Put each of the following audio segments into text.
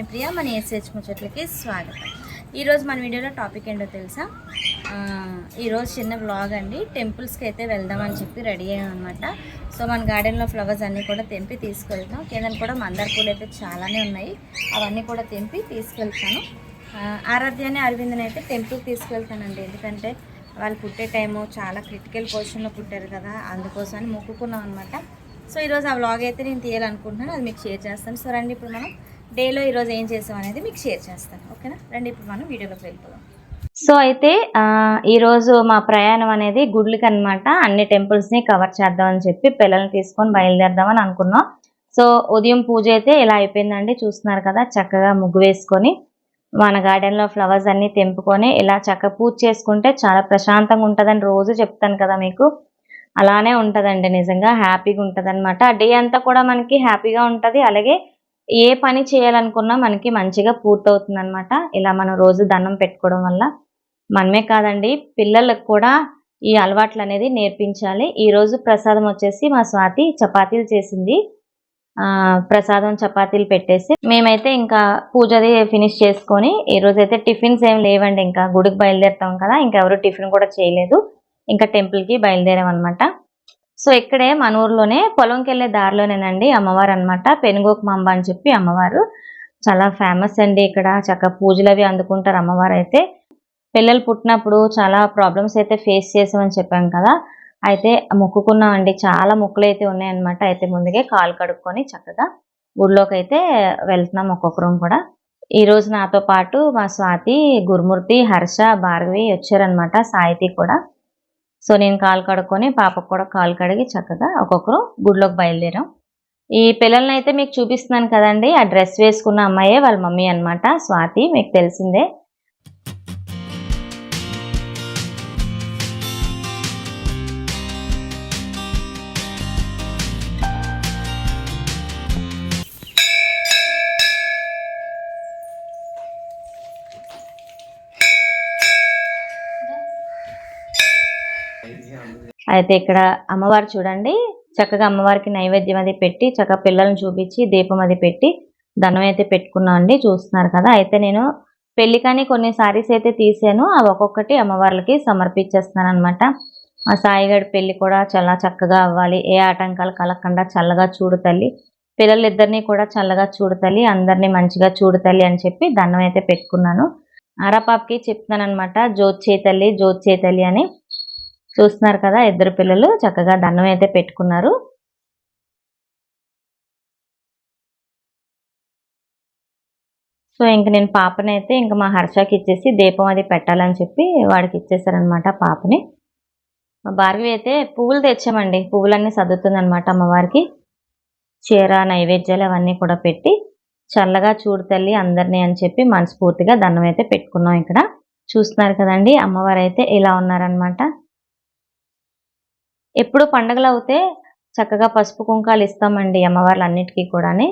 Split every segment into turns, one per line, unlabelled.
అండి నేను ప్రియ మన ఎస్హెచ్ ముచ్చట్లకి స్వాగతం. ఈరోజు మన వీడియోలో టాపిక్ ఏంటో తెలుసా? ఈరోజు చిన్న బ్లాగ్ అండి. టెంపుల్స్కి అయితే వెళ్దామని చెప్పి రెడీ అయ్యామన్నమాట అనమాట సో మన గార్డెన్లో ఫ్లవర్స్ అన్నీ కూడా తెంపి తీసుకెళ్తాం. కేంద్రం కూడా మందార పూలు అయితే చాలానే ఉన్నాయి. అవన్నీ కూడా తెంపి తీసుకెళ్తాను. ఆరాధ్య ఆరాధ్యాన్ని అరవిందని అయితే టెంపుల్కి తీసుకెళ్తానండి. ఎందుకంటే వాళ్ళు పుట్టే టైము చాలా క్రిటికల్ పొజిషన్లో పుట్టారు కదా. అందుకోసమని మొక్కుకున్నాం అనమాట సో ఈరోజు ఆ వ్లాగ్ అయితే నేను తీయాలనుకుంటున్నాను. అది మీకు షేర్ చేస్తాను. సో రండి ఇప్పుడు మనం డేలో ఈరోజు ఏం చేసాం అనేది మీకు షేర్ చేస్తాను. ఓకేనా? రండి ఇప్పుడు మనం వీడియోలోకి వెళ్ళిపోదాం. సో అయితే ఈరోజు మా ప్రయాణం అనేది గుడ్లకి అనమాట అన్ని టెంపుల్స్ని కవర్ చేద్దామని చెప్పి పిల్లల్ని తీసుకొని బయలుదేరదామని అనుకున్నాం. సో ఉదయం పూజ అయితే ఇలా అయిపోయిందండి. చూస్తున్నారు కదా చక్కగా ముగ్గు వేసుకొని మన గార్డెన్లో ఫ్లవర్స్ అన్నీ తెంపుకొని ఇలా చక్కగా పూజ చేసుకుంటే చాలా ప్రశాంతంగా ఉంటుందని రోజు చెప్తాను కదా మీకు. అలానే ఉంటుందండి నిజంగా హ్యాపీగా ఉంటుంది అనమాట డే అంతా కూడా మనకి హ్యాపీగా ఉంటుంది. అలాగే ఏ పని చేయాలనుకున్నా మనకి మంచిగా పూర్తవుతుంది అనమాట ఇలా మనం రోజు దండం పెట్టుకోవడం వల్ల మనమే కాదండి పిల్లలకు కూడా ఈ అలవాట్లు అనేది నేర్పించాలి. ఈ రోజు ప్రసాదం వచ్చేసి మా స్వాతి చపాతీలు చేసింది. ఆ ప్రసాదం చపాతీలు పెట్టేసి మేమైతే ఇంకా పూజది ఫినిష్ చేసుకొని ఈ రోజు అయితే టిఫిన్స్ ఏం లేవండి ఇంకా గుడికి బయలుదేరుతాం కదా ఇంకా ఎవరు టిఫిన్ కూడా చేయలేదు. ఇంకా టెంపుల్కి బయలుదేరాం సో ఇక్కడే మన ఊర్లోనే పొలంకి వెళ్ళే దారిలోనేనండి అమ్మవారు అనమాట పెనుగోకమాంబ అని చెప్పి అమ్మవారు. చాలా ఫేమస్ అండి ఇక్కడ. చక్కగా పూజలు అవి అందుకుంటారు అమ్మవారు అయితే పిల్లలు పుట్టినప్పుడు చాలా ప్రాబ్లమ్స్ అయితే ఫేస్ చేసామని చెప్పాం కదా. అయితే మొక్కుకున్నాం అండి చాలా మొక్కులు అయితే ఉన్నాయన్నమాట. అయితే ముందుగా కాలు కడుక్కొని చక్కగా గుడిలోకి అయితే వెళ్తున్నాం ఒక్కొక్కరం కూడా. ఈ రోజు నాతో పాటు మా స్వాతి గురుమూర్తి హర్ష భార్గవి వచ్చారనమాట సాయితి కూడా. సో నేను కాలు కడుక్కొని పాపకు కూడా కాలు కడిగి చక్కగా ఒక్కొక్కరు గుడిలోకి బయలుదేరాం. ఈ పిల్లల్ని అయితే మీకు చూపిస్తున్నాను కదండి. ఆ డ్రెస్ వేసుకున్న అమ్మాయే వాళ్ళ మమ్మీ అన్నమాట. స్వాతి మీకు తెలిసిందే. అయితే ఇక్కడ అమ్మవారు చూడండి. చక్కగా అమ్మవారికి నైవేద్యం అది పెట్టి చక్కగా పిల్లల్ని చూపించి దీపం అది పెట్టి దండం అయితే పెట్టుకున్నాం అండి. చూస్తున్నారు కదా. అయితే నేను పెళ్ళి కానీ కొన్ని సారీస్ అయితే తీసాను. అవి ఒక్కొక్కటి అమ్మవార్లకి సమర్పించేస్తున్నాను అనమాట ఆ సాయిగడి పెళ్ళి కూడా చాలా చక్కగా అవ్వాలి. ఏ ఆటంకాలు కలగకుండా చల్లగా చూడు తల్లి. పిల్లలిద్దరినీ కూడా చల్లగా చూడు తల్లి. అందరినీ మంచిగా చూడు తల్లి అని చెప్పి దండం అయితే పెట్టుకున్నాను. ఆరాపాపకి చెప్తున్నాను అనమాట జ్యోతి చేతల్లి జ్యోతి చేతల్లి అని. చూస్తున్నారు కదా ఇద్దరు పిల్లలు చక్కగా దండం అయితే పెట్టుకున్నారు. సో ఇంక నేను పాపని అయితే ఇంకా మా హర్షకి ఇచ్చేసి దీపం అది పెట్టాలని చెప్పి వాడికి ఇచ్చేసారనమాట పాపని. మా భార్గవి అయితే పువ్వులు తెచ్చామండి. పువ్వులన్నీ సర్దుతుందనమాట అమ్మవారికి. చీర నైవేద్యాలు అవన్నీ కూడా పెట్టి చల్లగా చూడు తల్లి అందరినీ అని చెప్పి మనస్ఫూర్తిగా దండం అయితే పెట్టుకున్నాం ఇక్కడ. చూస్తున్నారు కదండి అమ్మవారు అయితే ఇలా ఉన్నారనమాట ఎప్పుడు పండగలు అవుతే చక్కగా పసుపు కుంకాలు ఇస్తామండి అమ్మవార్లు అన్నిటికీ కూడాని.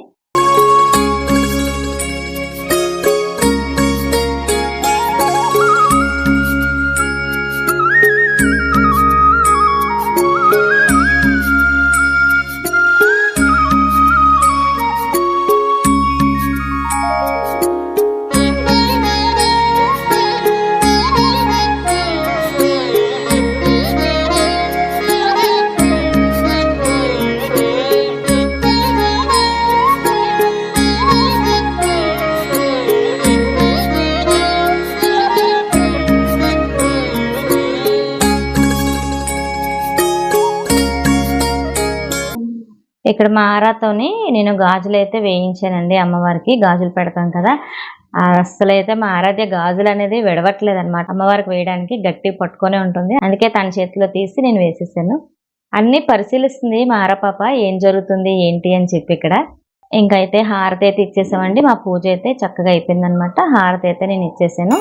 ఇక్కడ మా ఆరాతోని నేను గాజులు అయితే వేయించానండి అమ్మవారికి. గాజులు పెడతాం కదా. అసలు అయితే మా ఆరాధ్య గాజులు అనేది విడవట్లేదు అనమాట అమ్మవారికి వేయడానికి గట్టి పట్టుకొని ఉంటుంది. అందుకే తన చేతిలో తీసి నేను వేసేసాను. అన్ని పరిశీలిస్తుంది మా ఆరపాప ఏం జరుగుతుంది ఏంటి అని చెప్పి ఇక్కడ. ఇంకైతే హారతి అయితే ఇచ్చేసామండి. మా పూజ అయితే చక్కగా అయిపోయిందనమాట హారతి అయితే నేను ఇచ్చేసాను.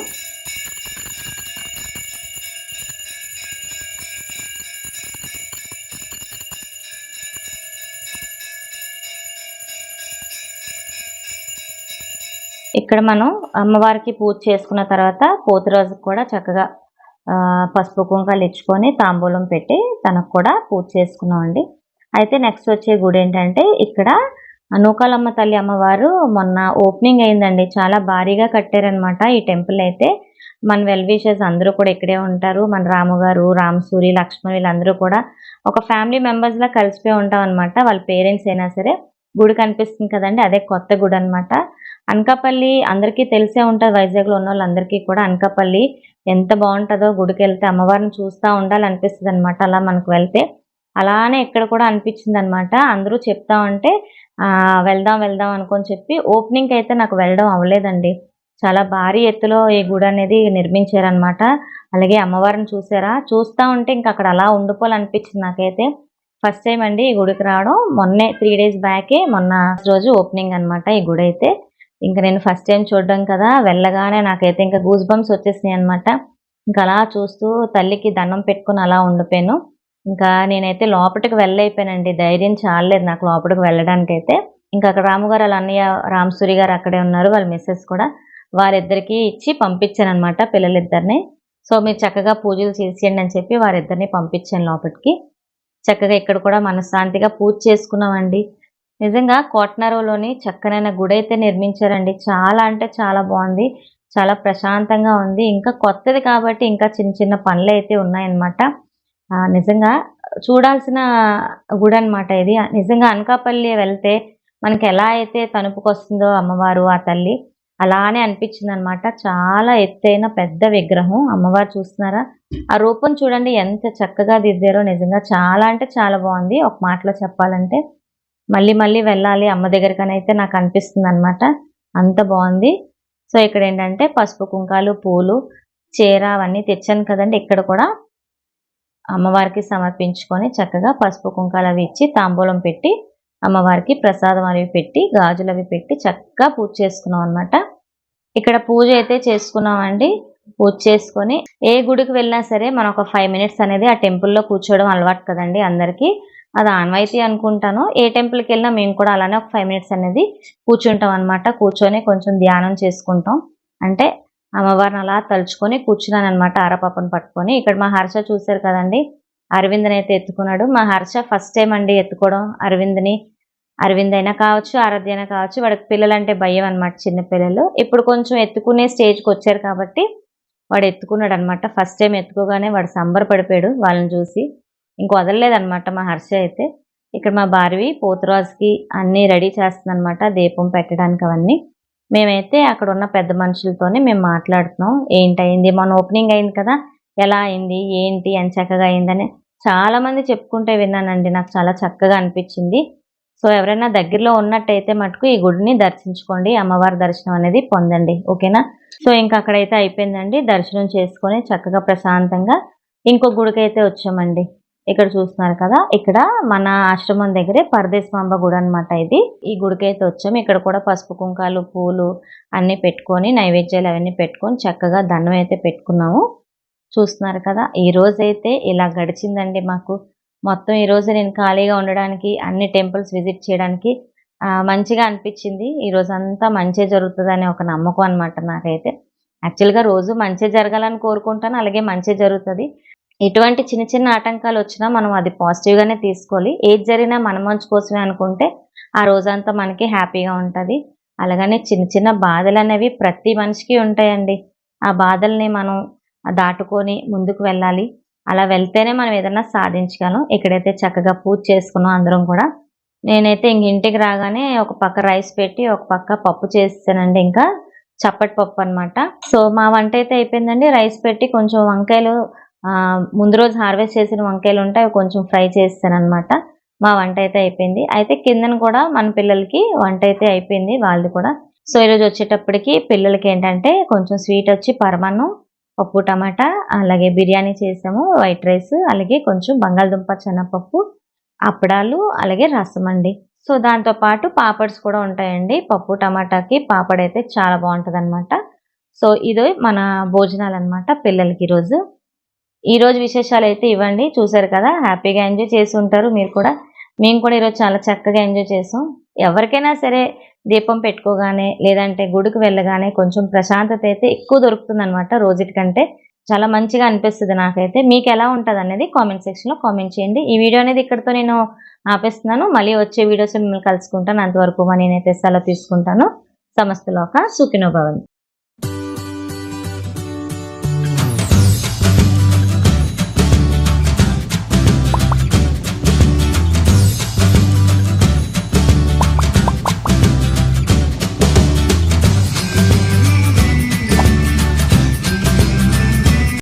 ఇక్కడ మనం అమ్మవారికి పూజ చేసుకున్న తర్వాత పోతురాజు కూడా చక్కగా పసుపు కుంకాలు ఇచ్చుకొని తాంబూలం పెట్టి తనకు కూడా పూజ చేసుకున్నామండి అయితే నెక్స్ట్ వచ్చే గుడి ఏంటంటే ఇక్కడ నూకాలమ్మ తల్లి అమ్మవారు మొన్న ఓపెనింగ్ అయిందండి. చాలా భారీగా కట్టారనమాట ఈ టెంపుల్ అయితే. మన వెల్ విషెస్ అందరూ కూడా ఇక్కడే ఉంటారు. మన రాము గారు రామసూరి లక్ష్మణ్ వీళ్ళందరూ కూడా ఒక ఫ్యామిలీ మెంబర్స్లా కలిసిపోయి ఉంటాం అనమాట వాళ్ళ పేరెంట్స్ అయినా సరే గుడి కనిపిస్తుంది కదండి. అదే కొత్త గుడి అనమాట అనకాపల్లి అందరికీ తెలిసే ఉంటుంది వైజాగ్లో ఉన్న వాళ్ళందరికీ కూడా అనకాపల్లి ఎంత బాగుంటుందో గుడికి వెళ్తే అమ్మవారిని చూస్తూ ఉండాలనిపిస్తుంది అనమాట అలా మనకు వెళ్తే. అలానే ఇక్కడ కూడా అనిపించింది అనమాట అందరూ చెప్తా ఉంటే వెళ్దాం వెళ్దాం అనుకొని చెప్పి ఓపెనింగ్కి అయితే నాకు వెళ్ళడం అవ్వలేదండి. చాలా భారీ ఎత్తులో ఈ గుడి అనేది నిర్మించారనమాట అలాగే అమ్మవారిని చూసారా? చూస్తూ ఉంటే ఇంకా అక్కడ అలా ఉండిపోవాలనిపించింది నాకైతే. ఫస్ట్ టైం అండి ఈ గుడికి రావడం. మొన్నే త్రీ డేస్ బ్యాకే మొన్న రోజు ఓపెనింగ్ అనమాట ఈ గుడి అయితే ఇంకా నేను ఫస్ట్ టైం చూడడం కదా వెళ్ళగానే నాకైతే ఇంకా గూస్ బంప్స్ వచ్చేసినాయి అనమాట ఇంకా అలా చూస్తూ తల్లికి దండం పెట్టుకుని అలా ఉండిపోయాను. ఇంకా నేనైతే లోపలికి వెళ్ళైపోయానండి ధైర్యం చాలలేదు నాకు లోపలికి వెళ్ళడానికి అయితే ఇంకా అక్కడ రాముగారు వాళ్ళ అన్నయ్య రామసూరి గారు అక్కడే ఉన్నారు వాళ్ళ మిస్సెస్ కూడా. వారిద్దరికి ఇచ్చి పంపించాను అనమాట పిల్లలిద్దరిని. సో మీరు చక్కగా పూజలు చేసేయండి అని చెప్పి వారిద్దరిని పంపించాను లోపలికి చక్కగా ఇక్కడ కూడా మనశ్శాంతిగా పూజ చేసుకున్నామండి. నిజంగా కోటనరులోని చక్కనైన గుడి అయితే నిర్మించారండి. చాలా అంటే చాలా బాగుంది. చాలా ప్రశాంతంగా ఉంది. ఇంకా కొత్తది కాబట్టి ఇంకా చిన్న చిన్న పనులు అయితే ఉన్నాయన్నమాట నిజంగా చూడాల్సిన గుడి అనమాట ఇది. నిజంగా అనకాపల్లి వెళ్తే మనకి ఎలా అయితే తణుపుకొస్తుందో అమ్మవారు ఆ తల్లి అలానే అనిపించింది అనమాట చాలా ఎత్తైన పెద్ద విగ్రహం. అమ్మవారు చూస్తున్నారా? ఆ రూపం చూడండి ఎంత చక్కగా దిద్దారో నిజంగా. చాలా అంటే చాలా బాగుంది. ఒక మాటలో చెప్పాలంటే మళ్ళీ మళ్ళీ వెళ్ళాలి అమ్మ దగ్గరకని అయితే నాకు అనిపిస్తుంది అనమాట అంత బాగుంది. సో ఇక్కడ ఏంటంటే పసుపు కుంకాలు పూలు చీర అవన్నీ తెచ్చాను కదండి ఇక్కడ కూడా. అమ్మవారికి సమర్పించుకొని చక్కగా పసుపు కుంకాలు అవి ఇచ్చి తాంబూలం పెట్టి అమ్మవారికి ప్రసాదం అవి పెట్టి గాజులు అవి పెట్టి చక్కగా పూజ చేసుకున్నాం అనమాట ఇక్కడ పూజ అయితే చేసుకున్నామండి. పూజ చేసుకొని ఏ గుడికి వెళ్ళినా సరే మనం ఒక ఫైవ్ మినిట్స్ అనేది ఆ టెంపుల్లో కూర్చోవడం అలవాటు కదండి అందరికీ. అది ఆన్వైతి అనుకుంటాను. ఏ టెంపుల్కి వెళ్ళినా మేము కూడా అలానే ఒక ఫైవ్ మినిట్స్ అనేది కూర్చుంటాం అనమాట కూర్చొని కొంచెం ధ్యానం చేసుకుంటాం. అంటే అమ్మవారిని అలా తలుచుకొని కూర్చున్నాను అనమాట ఆరపాపను పట్టుకొని. ఇక్కడ మా హర్ష చూశారు కదండి. అరవింద్ని అయితే ఎత్తుకున్నాడు. మా హర్ష ఫస్ట్ టైం అండి ఎత్తుకోవడం. అరవింద్ని అరవింద్ అయినా కావచ్చు ఆరాధ్య అయినా కావచ్చు వాడికి పిల్లలంటే భయం అనమాట చిన్న పిల్లలు. ఇప్పుడు కొంచెం ఎత్తుకునే స్టేజ్కి వచ్చారు కాబట్టి వాడు ఎత్తుకున్నాడు అనమాట ఫస్ట్ టైం ఎత్తుకోగానే వాడు సంబరపడిపోయాడు వాళ్ళని చూసి. ఇంక వదలలేదన్నమాట మా హర్ష అయితే. ఇక్కడ మా భార్వి పోతురాజుకి అన్నీ రెడీ చేస్తుందన్నమాట దీపం పెట్టడానికి అవన్నీ. మేమైతే అక్కడ ఉన్న పెద్ద మనుషులతోనే మేము మాట్లాడుతున్నాం. ఏంటయింది? మన ఓపెనింగ్ అయింది కదా ఎలా అయింది? ఏంటి? అని చక్కగా అయిందని చాలామంది చెప్పుకుంటే విన్నానండి నాకు చాలా చక్కగా అనిపించింది. సో ఎవరైనా దగ్గరలో ఉన్నట్టయితే మటుకు ఈ గుడిని దర్శించుకోండి అమ్మవారి దర్శనం అనేది పొందండి. ఓకేనా? సో ఇంకా అక్కడైతే అయిపోయిందండి. దర్శనం చేసుకొని చక్కగా ప్రశాంతంగా ఇంకో గుడికైతే వచ్చామండి. ఇక్కడ చూస్తున్నారు కదా ఇక్కడ మన ఆశ్రమం దగ్గరే పరదేశమాంబ గుడి అనమాట ఇది. ఈ గుడికి అయితే వచ్చాము ఇక్కడ కూడా పసుపు కుంకాలు పూలు అన్నీ పెట్టుకొని నైవేద్యాలు అవన్నీ పెట్టుకొని చక్కగా దండం అయితే పెట్టుకున్నాము. చూస్తున్నారు కదా ఈ రోజు అయితే ఇలా గడిచిందండి మాకు. మొత్తం ఈ రోజు నేను ఖాళీగా ఉండడానికి అన్ని టెంపుల్స్ విజిట్ చేయడానికి మంచిగా అనిపించింది. ఈ రోజు అంతా మంచి జరుగుతుందని ఒక నమ్మకం అనమాట నాకైతే. యాక్చువల్గా రోజు మంచి జరగాలని కోరుకుంటాను అలాగే మంచి జరుగుతుంది. ఎటువంటి చిన్న చిన్న ఆటంకాలు వచ్చినా మనం అది పాజిటివ్ గానే తీసుకోవాలి. ఏది జరిగినా మన మంచి కోసమే అనుకుంటే ఆ రోజంతా మనకి హ్యాపీగా ఉంటుంది. అలాగనే చిన్న చిన్న బాధలు అనేవి ప్రతి మనిషికి ఉంటాయండి. ఆ బాధల్ని మనం దాటుకొని ముందుకు వెళ్ళాలి. అలా వెళ్తేనే మనం ఏదైనా సాధించగలం. ఇక్కడైతే చక్కగా పూజ చేసుకున్నాం అందరం కూడా. నేనైతే ఇంక ఇంటికి రాగానే ఒక పక్క రైస్ పెట్టి ఒక పక్క పప్పు చేస్తానండి ఇంకా. చప్పటి పప్పు అనమాట సో మా వంట అయితే అయిపోయిందండి. రైస్ పెట్టి కొంచెం వంకాయలు ముందు రోజు హార్వెస్ట్ చేసిన వంకాయలు ఉంటే అవి కొంచెం ఫ్రై చేస్తాను అనమాట మా వంట అయితే అయిపోయింది. అయితే కిందన కూడా మన పిల్లలకి వంట అయితే అయిపోయింది వాళ్ళది కూడా. సో ఈరోజు వచ్చేటప్పటికి పిల్లలకి ఏంటంటే కొంచెం స్వీట్ వచ్చి పరమాన్నం పప్పు టమాటా అలాగే బిర్యానీ చేసాము వైట్ రైస్ అలాగే కొంచెం బంగాళదుంప శనగపప్పు అప్పడాలు అలాగే రసం అండి. సో దాంతో పాటు పాపడ్స్ కూడా ఉంటాయండి. పప్పు టమాటాకి పాపడ్ అయితే చాలా బాగుంటుంది అనమాట సో ఇది మన భోజనాలు అనమాట పిల్లలకి ఈరోజు. ఈరోజు విశేషాలు అయితే ఇవ్వండి. చూసారు కదా? హ్యాపీగా ఎంజాయ్ చేసి ఉంటారు మీరు కూడా. మేము కూడా ఈరోజు చాలా చక్కగా ఎంజాయ్ చేసాం. ఎవరికైనా సరే దీపం పెట్టుకోగానే లేదంటే గుడికి వెళ్ళగానే కొంచెం ప్రశాంతత అయితే ఎక్కువ దొరుకుతుంది అనమాట రోజుటి కంటే.
చాలా మంచిగా అనిపిస్తుంది నాకైతే. మీకు ఎలా ఉంటుంది అనేది కామెంట్ సెక్షన్లో కామెంట్ చేయండి. ఈ వీడియో అనేది ఇక్కడితో నేను ఆపేస్తున్నాను. మళ్ళీ వచ్చే వీడియోస్ మిమ్మల్ని కలుసుకుంటాను. అంతవరకు మరి నేనైతే సెలవు తీసుకుంటాను. సమస్తలోక సుఖినో భవంతు.